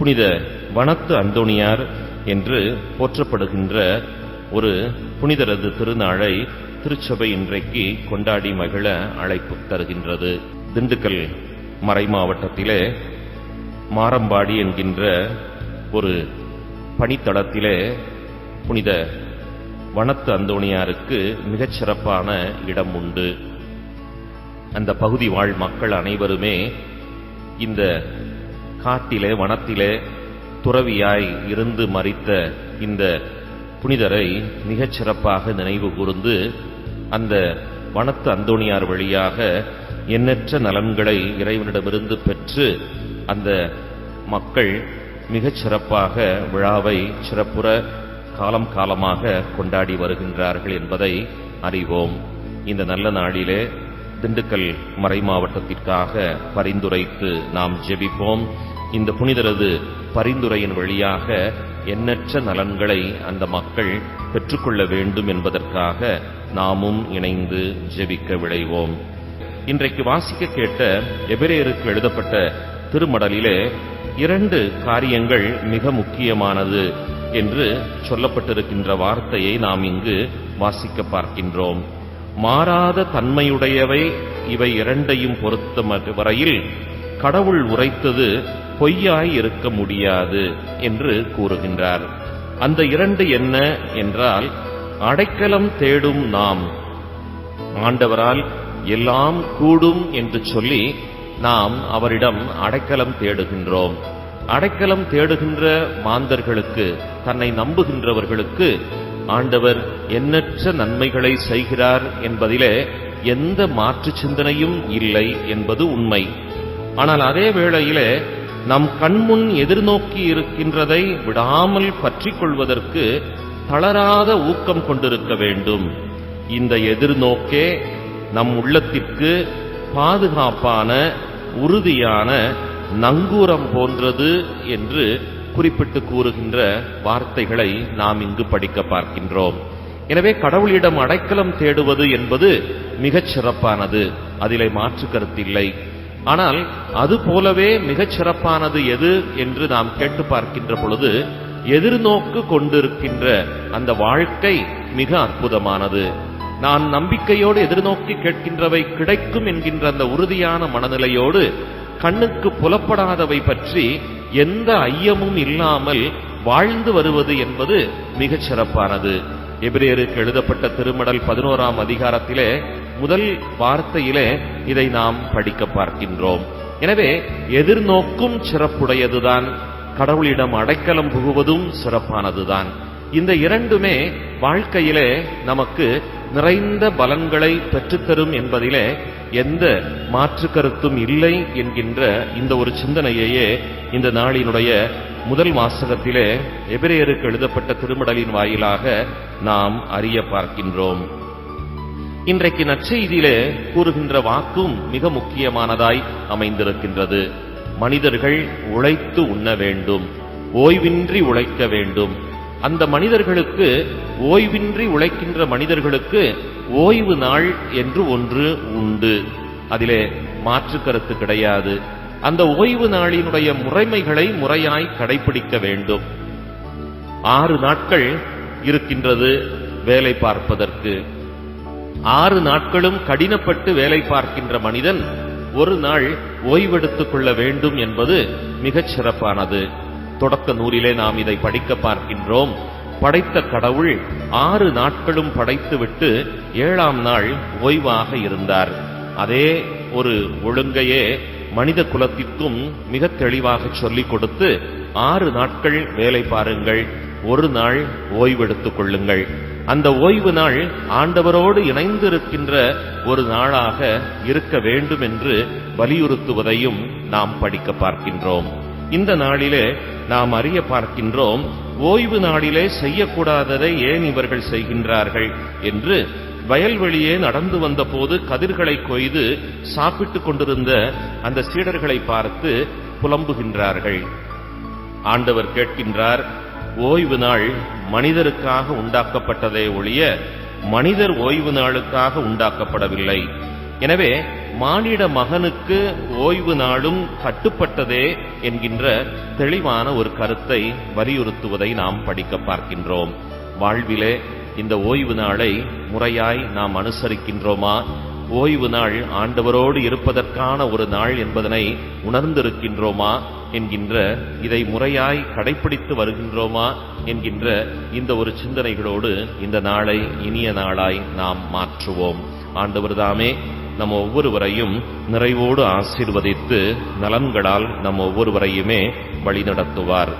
புனித வனத்து அந்தோணியார் என்று போற்றப்படுகின்ற ஒரு புனிதரது திருநாளை திருச்சபை இன்றைக்கு கொண்டாடி மகிழ அழைப்பு தருகின்றது. திண்டுக்கல் மறை மாவட்டத்திலே மாரம்பாடி என்கின்ற ஒரு பணித்தளத்திலே புனித வனத்து அந்தோணியாருக்கு மிகச் சிறப்பான இடம் உண்டு. அந்த பகுதி வாழ் மக்கள் அனைவருமே இந்த காட்டிலே வனத்திலே துறவியாய் இருந்து மறித்த இந்த புனிதரை மிகச் சிறப்பாக நினைவு கூர்ந்து அந்த வனத்து அந்தோணியார் வழியாக எண்ணற்ற நலன்களை இறைவனிடமிருந்து பெற்று அந்த மக்கள் மிகச் சிறப்பாக விழாவை சிறப்புற காலம் காலமாக கொண்டாடி வருகின்றார்கள் என்பதை அறிவோம். இந்த நல்ல நாளிலே திண்டுக்கல் மறை மாவட்டத்திற்காக பரிந்துரைத்து நாம் ஜெபிப்போம். இந்த புனிதரது பரிந்துரையின் வழியாக எண்ணற்ற நலன்களை அந்த மக்கள் பெற்றுக்கொள்ள வேண்டும் என்பதற்காக நாமும் இணைந்து ஜெபிக்க விளைவோம் இன்றைக்கு வாசிக்க கேட்ட எபிரேயருக்கு எழுதப்பட்ட திருமடலிலே இரண்டு காரியங்கள் மிக முக்கியமானது என்று சொல்லப்பட்டிருக்கின்ற வார்த்தையை நாம் இங்கு வாசிக்க பார்க்கின்றோம். மாறாத தன்மையுடையவை இவை இரண்டையும் பொறுத்த வரையில் கடவுள் உரைத்தது பொய்யாய் இருக்க முடியாது என்று கூறுகின்றார். அந்த இரண்டு என்ன என்றால் அடைக்கலம் தேடும் நாம். ஆண்டவரால் எல்லாம் கூடும் என்று சொல்லி நாம் அவரிடம் அடைக்கலம் தேடுகின்றோம். அடைக்கலம் தேடுகின்ற மாந்தர்களுக்கு தன்னை நம்புகின்றவர்களுக்கு ஆண்டவர் எண்ணற்ற நன்மைகளை செய்கிறார் என்பதிலே எந்த மாற்று சிந்தனையும் இல்லை என்பது உண்மை. ஆனால் அதே வேளையிலே நம் கண்முன் எதிர்நோக்கி இருக்கின்றதை விடாமல் பற்றிக் கொள்வதற்கு தளராத ஊக்கம் கொண்டிருக்க வேண்டும். இந்த எதிர்நோக்கே நம் உள்ளத்திற்கு பாதுகாப்பான உறுதியான நங்கூரம் போன்றது என்று குறிப்பிட்டு கூறுகின்ற வார்த்தைகளை நாம் இங்கு படிக்க பார்க்கின்றோம். எனவே கடவுளிடம் அடைக்கலம் தேடுவது என்பது மிகச் சிறப்பானது. அதிலே மாற்று கருத்தில்லை ஆனால் அது போலவே மிகச் சிறப்பானது எது என்று நாம் கேட்டு பார்க்கின்ற பொழுது எதிர்நோக்கு கொண்டிருக்கின்ற அந்த வாழ்க்கை மிக அற்புதமானது. நான் நம்பிக்கையோடு எதிர்நோக்கி கேட்கின்றவை கிடைக்கும் என்கின்ற அந்த உறுதியான மனநிலையோடு கண்ணுக்கு புலப்படாதவை பற்றி எந்த ஐயமும் இல்லாமல் வாழ்ந்து வருவது என்பது மிகச் சிறப்பானது. எபிரேயருக்கு எழுதப்பட்ட திருமடல் பதினோராம் அதிகாரத்திலே முதல் வார்த்தையிலே இதை நாம் படிக்க பார்க்கின்றோம். எனவே எதிர்நோக்கும் சிறப்புடையதுதான். கடவுளிடம் அடைக்கலம் புகுவதும் சிறப்பானதுதான். இந்த இரண்டுமே வாழ்க்கையிலே நமக்கு நிறைந்த பலன்களை பெற்றுத்தரும் என்பதிலே எந்த மாற்று கருத்தும் இல்லை என்கின்ற இந்த ஒரு சிந்தனையையே இந்த நாளினுடைய முதல் வாசகத்திலே எபிரேயருக்கு எழுதப்பட்ட திருமடலின் வாயிலாக நாம் அறிய பார்க்கின்றோம். இன்றைக்கு நற்செய்தியிலே கூறுகின்ற வாக்கும் மிக முக்கியமானதாய் அமைந்திருக்கின்றது. மனிதர்கள் உழைத்து உண்ண வேண்டும் ஓய்வின்றி உழைக்க வேண்டும். அந்த மனிதர்களுக்கு ஓய்வின்றி உழைக்கின்ற மனிதர்களுக்கு ஓய்வு நாள் என்று ஒன்று உண்டு. அதிலே மாற்று கருத்து கிடையாது. அந்த ஓய்வு நாளினுடைய முறைமைகளை முறையாய் கடைபிடிக்க வேண்டும். ஆறு நாட்கள் இருக்கின்றது வேலை பார்ப்பதற்கு. ஆறு நாட்களும் கடினப்பட்டு வேலை பார்க்கின்ற மனிதன் ஒரு நாள் ஓய்வெடுத்துக் கொள்ள வேண்டும் என்பது மிகச் சிறப்பானது. தொடக்க நூலிலே நாம் இதை படிக்க பார்க்கின்றோம். படைத்த கடவுள் ஆறு நாட்களும் படைத்துவிட்டு ஏழாம் நாள் ஓய்வாக இருந்தார். அதே ஒரு ஒழுங்கையே மனித குலத்திற்கும் மிக தெளிவாக சொல்லிக் கொடுத்து ஆறு நாட்கள் வேலை பாருங்கள் ஒரு நாள் ஓய்வெடுத்துக் கொள்ளுங்கள். அந்த ஓய்வு நாள் ஆண்டவரோடு இணைந்திருக்கின்ற ஒரு நாளாக இருக்க வேண்டும் என்று வலியுறுத்துவதையும் நாம் படிக்க பார்க்கின்றோம். இந்த நாளிலே நாம் அறிய பார்க்கின்றோம் ஓய்வு நாளிலே செய்யக்கூடாததை ஏன் இவர்கள் செய்கின்றார்கள் என்று வயல்வெளியே நடந்து வந்தபோது கதிர்களை கொய்து சாப்பிட்டுக் கொண்டிருந்த அந்த சீடர்களை பார்த்து புலம்புகின்றார்கள். ஆண்டவர் கேட்கின்றார் ஓய்வு நாள் மனிதருக்காக உண்டாக்கப்பட்டதே ஒழிய மனிதர் ஓய்வு நாளுக்காக உண்டாக்கப்படவில்லை. எனவே மானிட மகனுக்கு ஓய்வு நாளும் கட்டுப்பட்டதே என்கின்ற தெளிவான ஒரு கருத்தை வலியுறுத்துவதை நாம் படிக்க பார்க்கின்றோம். வாழ்விலே இந்த ஓய்வு நாளை முறையாய் நாம் அனுசரிக்கின்றோமா? ஓய்வு நாள் ஆண்டவரோடு இருப்பதற்கான ஒரு நாள் என்பதனை உணர்ந்திருக்கின்றோமா என்கின்ற இதை முறையாய் கடைபிடித்து வருகின்றோமா என்கின்ற இந்த ஒரு சிந்தனைகளோடு இந்த நாளை இனிய நாளாய் நாம் மாற்றுவோம். ஆண்டவர் தாமே நம் ஒவ்வொருவரையும் நிறைவோடு ஆசீர்வதித்து நலன்களால் நம் ஒவ்வொருவரையுமே வழிநடத்துவார்.